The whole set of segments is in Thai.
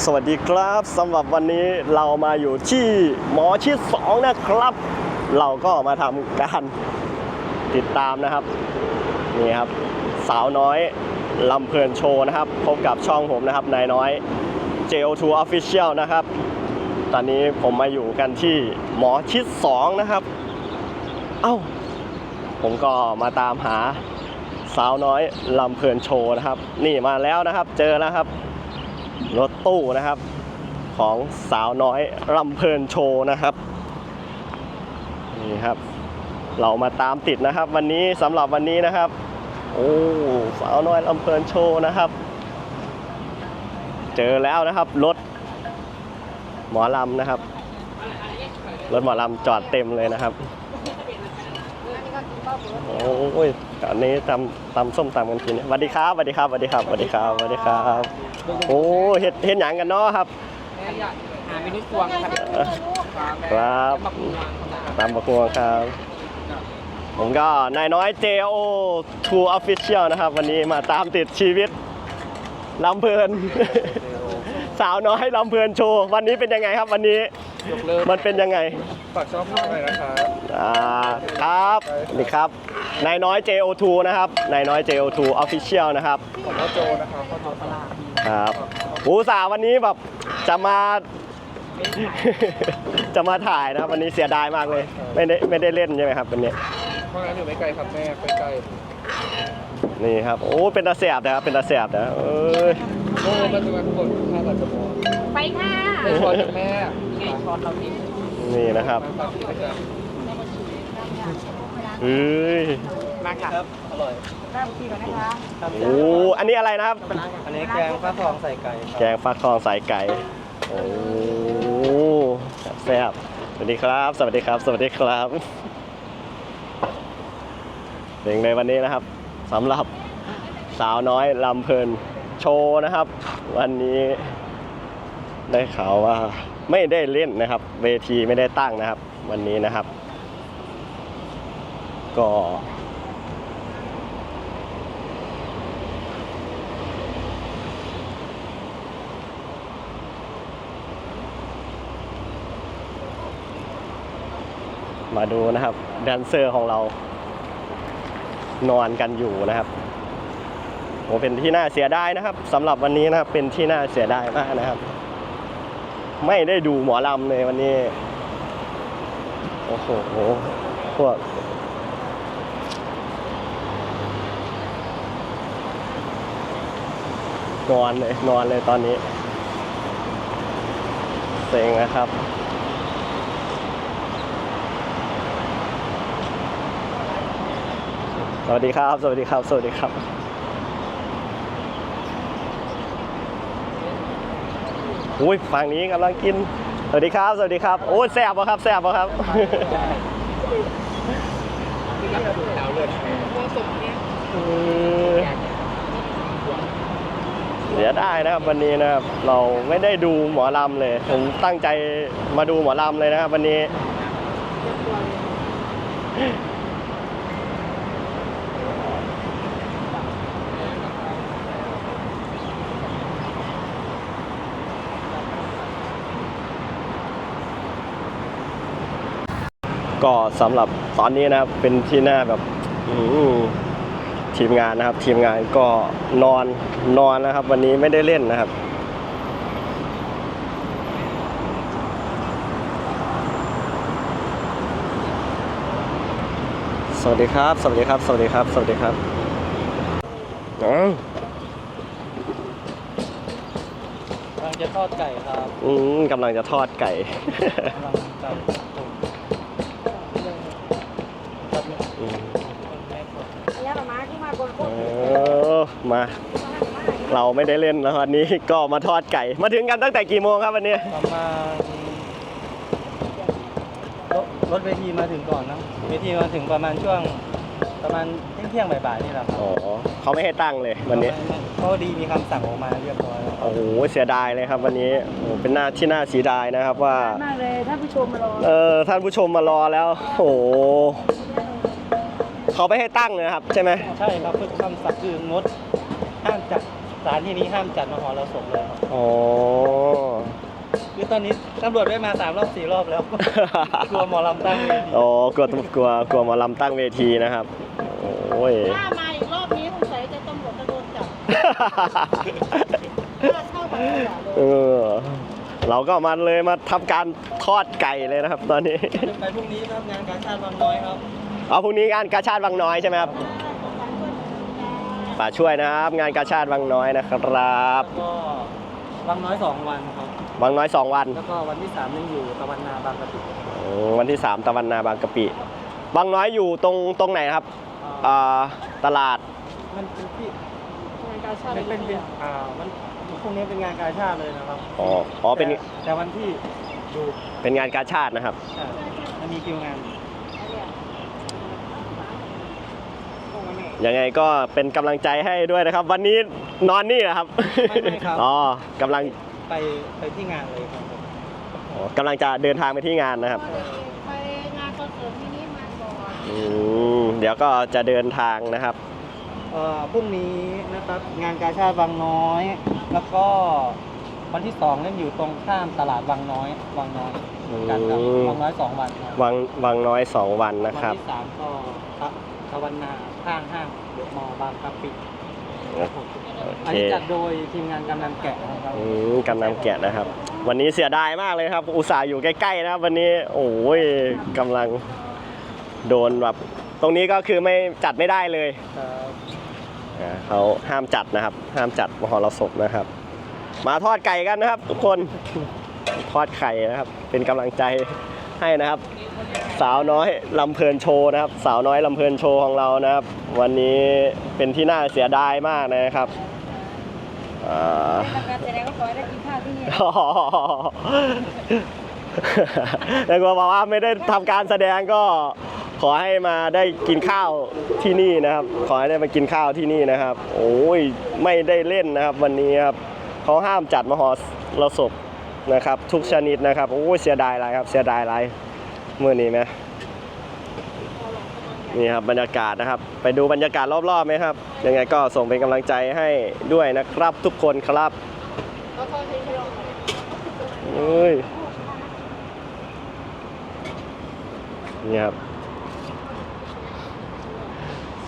สวัสดีครับสำหรับวันนี้เรามาอยู่ที่หมอชิดสองนะครับ เราก็มาทำการติดตามนะครับนี่ครับ สาวน้อยลำเพลินโชว์นะครับ พบกับช่องผมนะครับนายน้อย JO2 Official นะครับ ตอนนี้ผมมาอยู่กันที่หมอชิดสองนะครับ เอ้า ผมก็มาตามหาสาวน้อยลำเพลินโชว์นะครับ นี่มาแล้วนะครับ เจอแล้วครับ รถตู้นะครับ ของสาวน้อยลำเพลินโชว์นะครับนี่ครับ เรามาตามติดนะครับ วันนี้สำหรับวันนี้นะครับ โอ้สาวน้อยลำเพลินโชว์นะครับ เจอแล้วนะครับรถหมอลำนะครับรถหมอลำจอดเต็มเลยนะครับ โอ้ยอันนี้ตำตำส้มตำกันกินสวัสดีครับสวัสดีครับสวัสดีครับสวัสดีครับสวัสดีครับโอ้เฮ็ดเฮ็ดหยังกันเนาะครับหาเมนูตวงครับครับมาปรุงวางครับตามประกวงครับ ผมก็นายน้อย JO Tour Official นะครับ วันนี้มาตามติดชีวิตลำเพลิน สาวน้อยลำเพลินโชว์ วันนี้เป็นยังไงครับวันนี้ ยกเลิกมันเป็นยังไง ฝากช่องหน่อยนะครับ อ่าครับนี่ครับนายน้อย JO2 นะครับนายน้อย JO2 Official นะครับของพ่อโจนะครับพ่อโจตลาดครับหูสาห์วันนี้แบบจะมา จะมาถ่ายนะครับ วันนี้เสียดายมากเลย ไม่ได้ไม่ได้เล่นใช่ไหมครับวันนี้เพราะงั้นอยู่ไม่ไกลครับแม่ใกล้นี่ครับ โอ้เป็นตาเสียบนะครับเป็นตาเสียบนะเอ้ยๆโอ้ปัจจุบันทุกคนค่าบัตรจะหม ดไปค่ะไปชอนแม่ไงชอนเราพี่นี่นะครับมาฝากที่ประจเฮ้ยำมาครับอร่อยแม่บุกีก่อนนะคะโอ้อันนี้อะไรนะครับ อันนี้แกงฟ้าทองใส่ไก่ แกงฟักทองใส่ไก่ โอ้แซ่บสวัสดีครับ สวัสดีครับ สวัสดีครับเพลงในวันนี้นะครับสำหรับสาวน้อยลำเพลินโชว์นะครับ วันนี้ ได้ข่าวว่าไม่ได้เล่นนะครับ เวทีไม่ได้ตั้งนะครับ วันนี้นะครับ ก็ มาดูนะครับแดนเซอร์ของเรา นอนกันอยู่นะครับโหเป็นที่น่าเสียดายนะครับสำหรับวันนี้นะครับเป็นที่น่าเสียดายมากนะครับ ไม่ได้ดูหมอลำเลยวันนี้ โอ้โห พวก นอนเลย นอนเลยตอนนี้ เซ็งนะครับสวัสดีครับ สวัสดีครับ สวัสดีครับ อุ้ยฝั่งนี้กำลังกิน สวัสดีครับ สวัสดีครับ โอ้ยแซ่บปะครับแซ่บปะครับแถวเลยเออเสียได้นะครับวันนี้นะครับ เราไม่ได้ดูหมอลำเลย ผมตั้งใจมาดูหมอลำเลยนะครับวันนี้ ก็สำหรับตอนนี้นะครับเป็นที่หน้าแบบอื้อหือทีมงานนะครับ ทีมงานก็นอนนอนนะครับ วันนี้ไม่ได้เล่นนะครับสวัสดีครับ สวัสดีครับ สวัสดีครับ สวัสดีครับอ๋อกำลังจะทอดไก่ครับ อืมกำลังจะทอดไก่กำลังจะผมครับ อืม แม่ครับ อันนี้หน่อไม้ที่มาบนโค เอตรอมา เราไม่ได้เล่นแล้ววันนี้ก็มาทอดไก่ มาถึงกันตั้งแต่กี่โมงครับวันนี้ ประมาณรถรถเวทีมาถึงก่อนนะเวทีมาถึงประมาณช่วงประมาณเที่ยงเที่ยงๆบ่ายๆนี่แหละครับอ๋อเขาไม่ให้ตั้งเลยวันนี้พอดีมีคำสั่งออกมาเรียบร้อยแล้วโอ้โหเสียดายเลยครับวันนี้โอ้โหเป็นหน้าที่น่าเสียดายนะครับว่า มากเลยท่านผู้ชมมารอ เออท่านผู้ชมมารอแล้ว โอ้โห เขาไม่ให้ตั้งเลยนะครับใช่ไหมใช่ครับคือคำสั่งคืองดห้ามจัดสถานที่นี้ห้ามจัดมหรสพเลยครับอ๋อ คือตอนนี้ตำรวจได้มาสามรอบสี่รอบแล้ว กลัวหมอลำตั้งเวทีอ๋อกลัวกลัวกลัวหมอลำตั้งเวทีนะครับ โอ้ย ถ้ามาอีกรอบนี้สงสัยจะตำรวจจะโดนจับถ้าเข้าไปตลอดเลยเออเราก็มาเลยมาทำการทอดไก่เลยนะครับ ตอนนี้จะไปพรุ่งนี้ครับงานการชาติบางน้อยครับ เอาพรุ่งนี้งานกาชาติวังน้อยใช่ไหมครับป่าช่วยนะครับ งานกาชาติวังน้อยนะครับแล้วก็บางน้อยสองวันครับวังน้อยสองวัน แล้วก็วันที่สามยังอยู่ตะวันนาบางกะปิอืมวันที่สามตะวันนาบางกะปิวังน้อยอยู่ตรงตรงไหนครับอ่าอ่าตลาด มันเป็นที่งานกาชาติมันเป็นเป็นอ่ามันพรุ่งนี้เป็นงานกาชาติเลยนะครับอ๋ออ๋อเป็น แต่แต่วันที่อยู่เป็นงานกาชาตินะครับ อ่ามันมีคิวงานยั งไงก็เป็นกำลังใจให้ด้วยนะครับ วันนี้นอนนี่เหรอครับไม่ไม่ครับ อ๋อกำลังไปไปที่งานเลยครับผมอ๋อกำลังจะเดินทางไปที่งานนะครับ ไปงานคอนเสิร์ตมินิมาก่อนอืมเดี๋ยวก็จะเดินทางนะครับ เอ่อพรุ่งนี้นะครับงานกาชาติบางน้อย แล้วก็วันที่สองเล่นอยู่ตรงข้ามตลาดบางน้อยบางน้อยกันครับอืม บางน้อยสองวันครับวังวังน้อยสองวันวันะครับ ที่สามก็ตะตะวันนาข้างห้างเดอะมอลล์บางกะปิโออันเคนี้จัดโดยทีมงานกำนันแกะนะครับ อืมกำลังแกะนะครับ วันนี้เสียดายมากเลยครับ อุตส่าห์อยู่ใกล้ๆนะครับ วันนี้โอ้ยกำลังโดนแบบตรงนี้ก็คือไม่จัดไม่ได้เลยครับอ่าเขาห้ามจัดนะครับ ห้ามจัดมหรสพนะครับ มาทอดไก่กันนะครับ ทุกคนทอดไข่นะครับ เป็นกำลังใจให้นะครับ สาวน้อยลำเพลินโชว์นะครับ สาวน้อยลำเพลินโชว์ของเรานะครับ วันนี้เป็นที่น่าเสียดายมากนะครับอ่าทำการแสดงก็ขอให้ได้กินข้าวที่นี่แล้วก็บอกว่าไม่ได้ทำการแสดงก็ขอให้มาได้กินข้าวที่นี่นะครับ ขอให้ได้มากินข้าวที่นี่นะครับ โอ้ยไม่ได้เล่นนะครับ วันนี้ครับเขาห้ามจัดมหรสพนะครับ ทุกชนิดนะครับโอ้ยเสียดายอะไรครับ เสียดายอะไร มื่อนี้ไหมนี่ครับบรรยากาศนะครับ ไปดูบรรยากาศรอบๆไหมครับ ยังไงก็ส่งเป็นกำลังใจให้ด้วยนะครับทุกคนครับเราเอ้ยนี่ครับ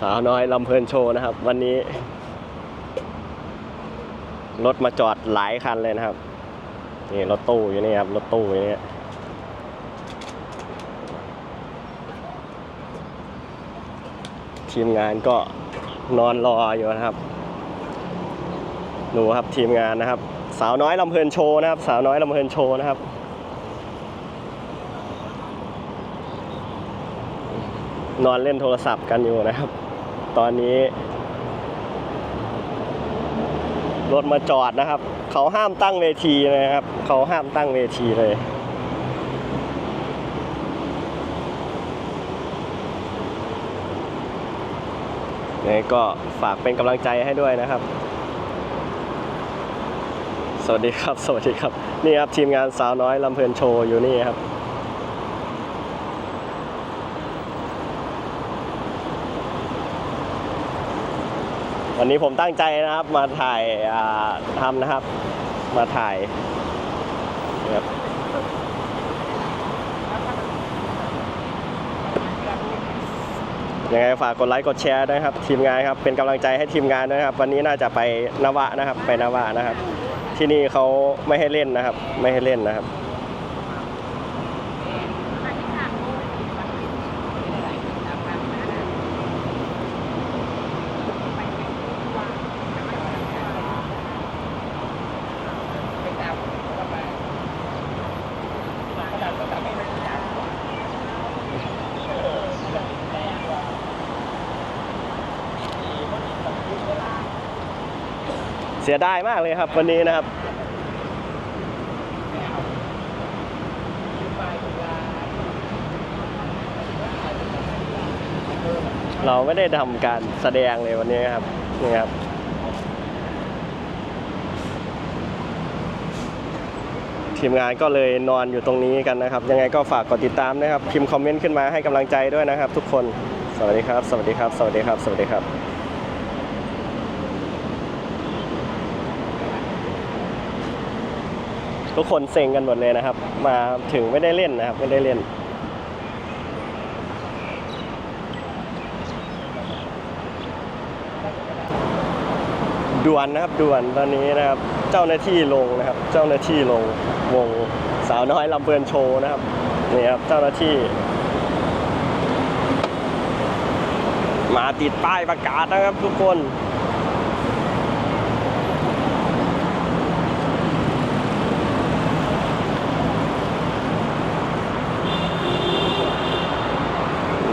สาวน้อยลำเพลินโชว์นะครับ วันนี้ รถมาจอดหลายคันเลยนะครับ นี่รถตู้อยู่นี่ครับ รถตู้อยู่นี่ ทีมงานก็นอนรออยู่นะครับดูครับทีมงานนะครับ สาวน้อยลำเพลินโชว์นะครับ สาวน้อยลำเพลินโชว์นะครับ นอนเล่นโทรศัพท์กันอยู่นะครับ ตอนนี้ รถมาจอดนะครับ เขาห้ามตั้งเวทีนะครับ เขาห้ามตั้งเวทีเลย ยังไงก็ฝากเป็นกำลังใจให้ด้วยนะครับ สวัสดีครับ สวัสดีครับ นี่ครับทีมงานสาวน้อยลำเพลินโชว์อยู่นี่ครับวันนี้ผมตั้งใจนะครับมาถ่ายทำนะครับ มาถ่ายนะครับ ยังไงฝากกดไลค์กดแชร์ด้วยครับ ทีมงานครับเป็นกำลังใจให้ทีมงานด้วยนะครับ วันนี้น่าจะไปนวะนะครับ ไปนวะนะครับ ที่นี่เขาไม่ให้เล่นนะครับ ไม่ให้เล่นนะครับ เสียดายมากเลยครับวันนี้นะครับ เราไม่ได้ทำการแสดงเลยวันนี้ครับนี่ครับทีมงานก็เลยนอนอยู่ตรงนี้กันนะครับ ยังไงก็ฝากกดติดตามนะครับ พิมพ์คอมเมนต์ขึ้นมาให้กำลังใจด้วยนะครับ ทุกคน สวัสดีครับ สวัสดีครับ สวัสดีครับ สวัสดีครับ ทุกคนเซ็งกันหมดเลยนะครับ มาถึงไม่ได้เล่นนะครับ ไม่ได้เล่น ด่วนนะครับด่วนตอนนี้นะครับ เจ้าหน้าที่ลงนะครับ เจ้าหน้าที่ลงวงสาวน้อยลำเพลินโชว์นะครับนี่ครับเจ้าหน้าที่ มาติดป้ายประกาศนะครับทุกคน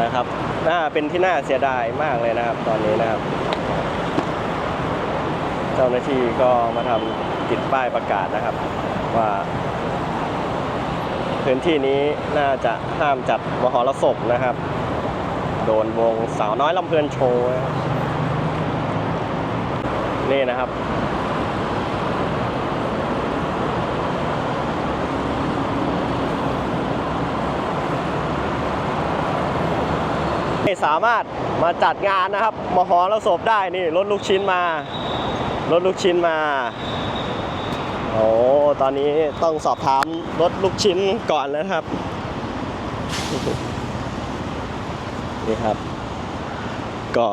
นะครับน่า เป็นที่น่าเสียดายมากเลยนะครับ ตอนนี้นะครับ เจ้าหน้าที่ก็มาทำติดป้ายประกาศนะครับ ว่า พื้นที่นี้น่าจะห้ามจัดมหรสพนะครับ โดนวงสาวน้อยลำเพลินโชว์นี่นะครับ สามารถมาจัดงานนะครับมหรสพได้นี่รถลูกชิ้นมารถลูกชิ้นมาโอ้ตอนนี้ต้องสอบถามรถลูกชิ้นก่อนนะครับนี่ครับ ก็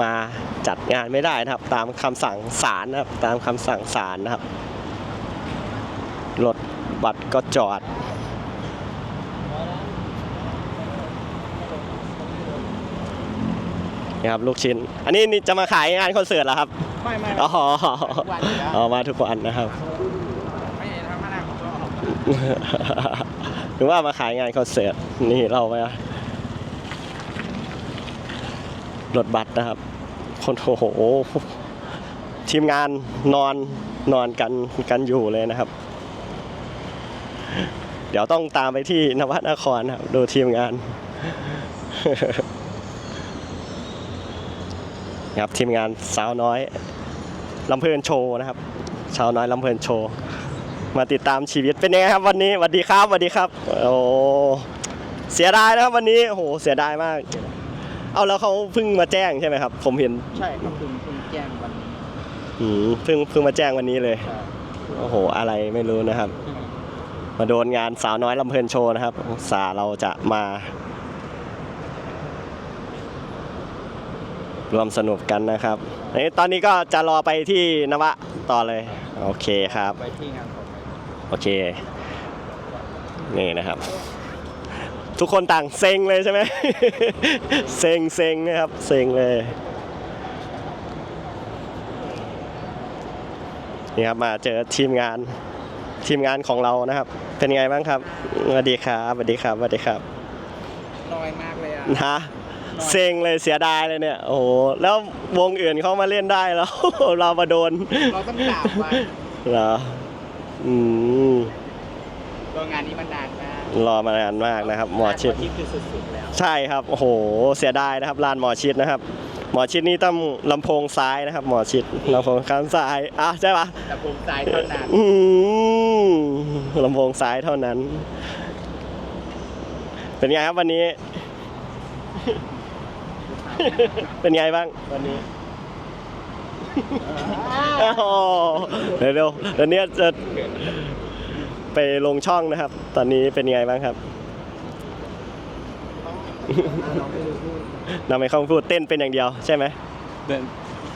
มาจัดงานไม่ได้นะครับ ตามคำสั่งศาลนะครับ ตามคำสั่งศาลนะครับรถบัตรก็จอด นี่ครับลูกชิ้น อันนี้นี่จะมาขายงานคอนเสิร์ตเหรอครับ ไม่ไม่อ๋อทุกวันอยู่แล้วอ๋อมาทุกวันนะครับไม่เห็นทำมาหน้าของตัวออกหรือว่ามาขายงานคอนเสิร์ตนี่เราไปรถบัสนะครับ คนโอ้โหทีมงานนอนนอนกันกันอยู่เลยนะครับ เดี๋ยวต้องตามไปที่นวัดนครนะครับดูทีมงาน ครับทีมงานสาวน้อยลำเพลินโชว์นะครับสาวน้อยลำเพลินโชว์มาติดตามชีวิตเป็นยังไงครับวันนี้สวัสดีครับสวัสดีครับโอ้เสียดายนะครับวันนี้โอ้โหเสียดายมาก เอาแล้วเขาเพิ่งมาแจ้งใช่ไหมครับ ผมเห็นใช่ครับคุณคุณแจ้งวันนี้อืมเพิ่งเพิ่งมาแจ้งวันนี้เลยใช่โอ้โห อะไรไม่รู้นะครับ มาโดนงานสาวน้อยลำเพลินโชว์นะครับอุตสาห์เราจะมา รวมสนุกกันนะครับเอ้ยตอนนี้ก็จะรอไปที่นวะต่อเลย โอเคครับ ไปที่งานของโอเค นี่นะครับ ทุกคนต่างเซ็งเลยใช่ไหม เซ็งเซ็งนะครับ เซ็งเลย นี่ครับมาเจอทีมงานทีมงานของเรานะครับ เป็นไงบ้างครับสวัสดีครับสวัสดีครับสวัสดีครับ น้อยมากเลยอะ นะ เซ็งเลยเสียดายเลยเนี่ย โอ้โห แล้ววงอื่นเขามาเล่นได้แล้ว เรามาโดนเราต้องกราบไว้เหรออืมตัวงานนี้มันนานมากรอมานานมากนะครับ หมอชิดชิดคือสุดๆแล้วใช่ครับ โอ้โห เสียดายนะครับลานหมอชิดนะครับ หมอชิดนี่ต้องลำโพงซ้ายนะครับ หมอชิดลำโพงข้างซ้ายอะใช่ปะ แต่ภูมิใจเท่านั้นอืมลำโพงซ้ายเท่านั้น เป็นไงครับวันนี้ เป็นไงบ้างวันนี้โอ้โหเดี๋ยวเดี๋ยวเดี๋ยวนี้จะไปลงช่องนะครับ ตอนนี้เป็นไงบ้างครับนำไปเข้าพูดเต้นเป็นอย่างเดียวใช่ไหมเดิน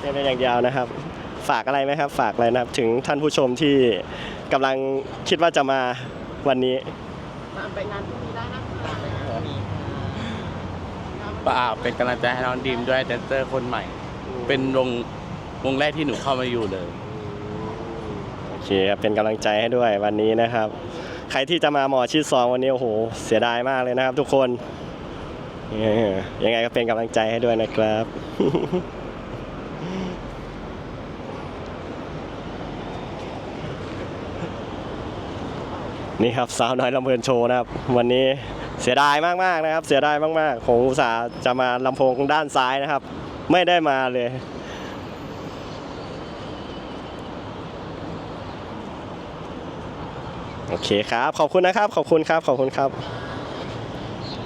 เต้นเป็นอย่างเดียวนะครับ ฝากอะไรไหมครับ ฝากอะไรนะครับ ถึงท่านผู้ชมที่กำลังคิดว่าจะมาวันนี้ไปงานพรุ่งนี้ได้นะป่า เป็นกำลังใจให้น้องดีมด้วยแดนเซอร์คนใหม่ เป็นวงวงแรกที่หนูเข้ามาอยู่เลย โอเคครับเป็นกำลังใจให้ด้วยวันนี้นะครับ ใครที่จะมาหมอชิดสองวันนี้โอ้โหเสียดายมากเลยนะครับ ทุกคนเออยังไงก็เป็นกำลังใจให้ด้วยนะครับ นี่ครับสาวน้อยลำเพลินโชว์นะครับ วันนี้ เสียดายมากๆนะครับ เสียดายมากๆผมอุตส่าห์จะมาลำโพงด้านซ้ายนะครับ ไม่ได้มาเลยโอเคครับ ขอบคุณนะครับ ขอบคุณครับ ขอบคุณครับ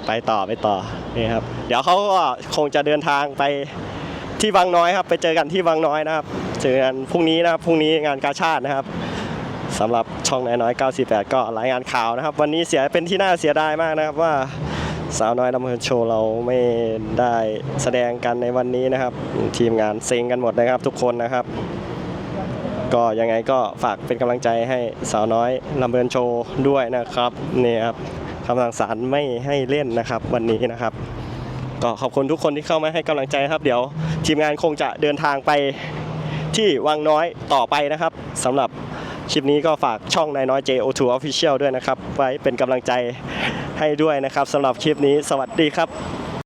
ไปต่อไปต่อนี่ครับ เดี๋ยวเขาก็คงจะเดินทางไปที่วังน้อยครับ ไปเจอกันที่วังน้อยนะครับ เจอกันพรุ่งนี้นะครับ พรุ่งนี้งานกาชาตินะครับ สำหรับช่องนายน้อย98ก็รายงานข่าวนะครับ วันนี้เสียเป็นที่น่าเสียดายมากนะครับว่าสาวน้อยลำเพลินโชว์เราไม่ได้แสดงกันในวันนี้นะครับ ทีมงานเซ็งกันหมดนะครับทุกคนนะครับ ก็ยังไงก็ฝากเป็นกำลังใจให้สาวน้อยลำเพลินโชว์ด้วยนะครับนี่ครับคำสั่งศาลไม่ให้เล่นนะครับวันนี้นะครับ ก็ขอบคุณทุกคนที่เข้ามาให้กำลังใจครับ เดี๋ยวทีมงานคงจะเดินทางไปที่วังน้อยต่อไปนะครับสำหรับ คลิปนี้ก็ฝากช่องนายน้อย JO2 Official ด้วยนะครับ ไว้เป็นกำลังใจให้ด้วยนะครับสำหรับคลิปนี้สวัสดีครับ